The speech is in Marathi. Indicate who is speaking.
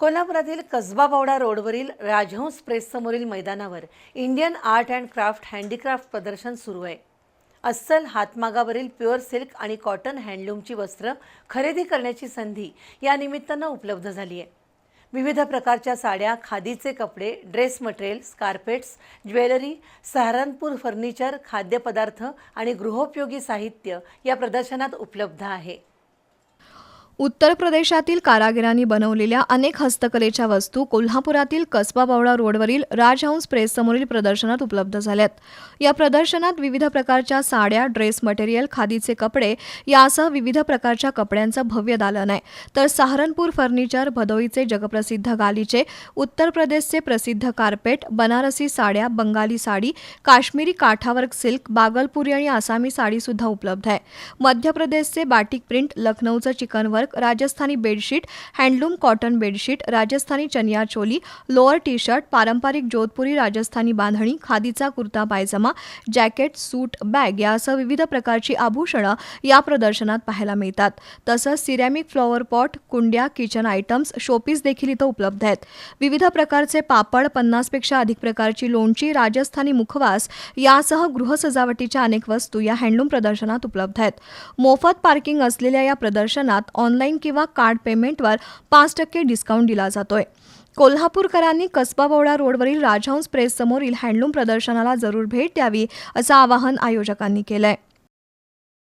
Speaker 1: कोल्हापुरातील कसबा बावडा रोडवरील राजहंस प्रेससमोरील मैदानावर Indian art and craft handicraft प्रदर्शन सुरू आहे. अस्सल हातमागावरील प्युअर सिल्क आणि कॉटन हँडलूमची वस्त्र खरेदी करण्याची संधी या निमित्तानं उपलब्ध झाली आहे. विविध प्रकारच्या साड्या खादीचे कपडे dress materials carpets jewellery Saharanpur furniture खाद्यपदार्थ आणि गृहोपयोगी साहित्य या प्रदर्शनात उपलब्ध आहे.
Speaker 2: उत्तर प्रदेशातील कारागिरांनी बनवलेल्या अनेक हस्तकलेच्या वस्तू कोल्हापुरातील कसबा बावडा रोडवरील राजहंस प्रेससमोरील प्रदर्शनात उपलब्ध झाल्यात. या प्रदर्शनात विविध प्रकारच्या साड्या ड्रेस मटेरियल खादीचे कपडे यासह विविध प्रकारच्या कपड्यांचं भव्य दालन आहे. तर सहारनपूर फर्निचर भदोईचे जगप्रसिद्ध गालीचे उत्तर प्रदेशचे प्रसिद्ध कार्पेट बनारसी साड्या बंगाली साडी काश्मीरी काठावर्क सिल्क बागलपुरी आणि आसामी साडीसुद्धा उपलब्ध आहे. मध्य प्रदेशचे batik print लखनौचं chikan work Rajasthani bedsheet handloom cotton bedsheet Rajasthani chaniya choli lower T shirt पारंपरिक जोधपुरी राजस्थानी बांधणी खादीचा kurta pyjama jacket suit bag यासह विविध प्रकारची आभूषणं या प्रदर्शनात पाहायला मिळतात. तसंच सिरॅमिक फ्लॉवर पॉट कुंड्या किचन आयटम्स शोपीस देखील इथं उपलब्ध आहेत. विविध प्रकारचे पापड पन्नासपेक्षा अधिक प्रकारची लोणची राजस्थानी मुखवास यासह गृहसजावटीच्या अनेक वस्तू या हँडलूम प्रदर्शनात उपलब्ध आहेत. मोफत पार्किंग असलेल्या या प्रदर्शनात ऑनलाईन किंवा कार्ड पेमेंटवर पाच टक्के डिस्काउंट दिला जातोय. कोल्हापूरकरांनी कसबा बवडा रोडवरील राजहंस प्रेस समोरील हँडलूम प्रदर्शनाला जरूर भेट द्यावी असं आवाहन आयोजकांनी केलंय.